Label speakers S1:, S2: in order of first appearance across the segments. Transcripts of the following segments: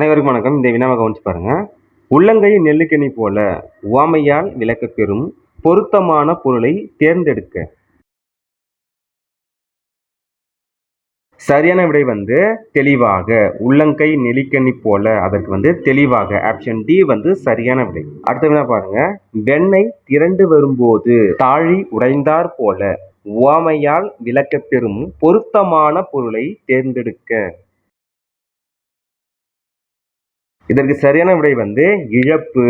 S1: அனைவருக்கும் வணக்கம். இந்த வினாவை கவனிச்சு பாருங்க. உள்ளங்கை நெல்லுக்கணி போல உவமையால் விளக்கப் பெறும் பொருத்தமான பொருளை தேர்ந்தெடுக்க. சரியான விடை வந்து தெளிவாக. உள்ளங்கை நெலிக்கணி போல அதற்கு வந்து தெளிவாக. ஆப்ஷன் டி வந்து சரியான விடை. அடுத்த வினா பாருங்க. வெண்ணெய் திரண்டு வரும்போது தாழி உடைந்தார் போல உவமையால் விளக்கப் பெறும் பொருத்தமான பொருளை தேர்ந்தெடுக்க. இதற்கு சரியான விடை வந்து இழப்பு.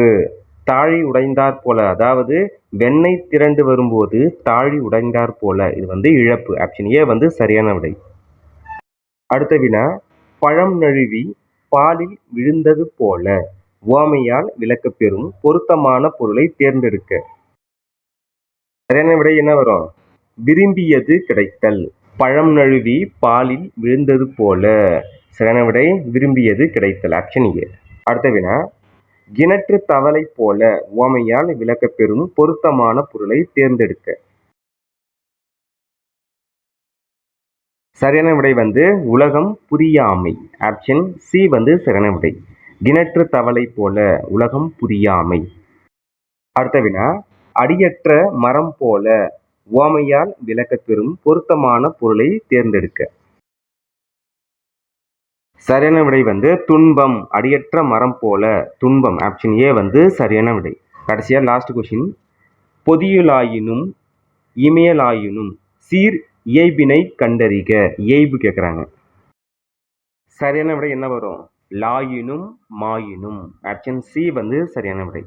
S1: தாழி உடைந்தார் போல அதாவது வெண்ணெய் திரண்டு வரும்போது தாழி உடைந்தார் போல. இது வந்து இழப்பு. ஆப்ஷன் ஏ வந்து சரியான விடை. அடுத்த வினா பழம் நழுவி பாலில் விழுந்தது போல. உவமையால் விளக்கப்பெறும் பொருத்தமான பொருளை தேர்ந்தெடுக்க. சரியான விடை என்ன வரும்? விரும்பியது கிடைத்தல். பழம் நழுவி பாலில் விழுந்தது போல. சரியான விடை விரும்பியது கிடைத்தல். ஆப்ஷன் ஏ அடுத்த வினா. கிணற்று தவளை போல உவமையால் விளக்கப்பெறும் பொருத்தமான பொருளை தேர்ந்தெடுக்க. சரியான விடை வந்து உலகம் புரியாமை. ஆப்ஷன் சி வந்து சரியான விடை கிணற்று தவளை போல உலகம் புரியாமை. அடுத்த வினா. அடியற்ற மரம் போல உவமையால் விளக்கப்பெறும் பொருத்தமான பொருளை தேர்ந்தெடுக்க. சரியான விடை வந்து துன்பம் அடியற்ற மரம் போல துன்பம் ஆப்ஷன் ஏ வந்து சரியான விடை. கடைசியாக லாஸ்ட் கொஷின் பொதியலாயினும் இமயலாயினும் சீர் இயைபினை கண்டறிக. இயைபு கேட்குறாங்க சரியான விடை என்ன வரும்? லாயினும் மாயினும். ஆப்ஷன் சி வந்து சரியான விடை.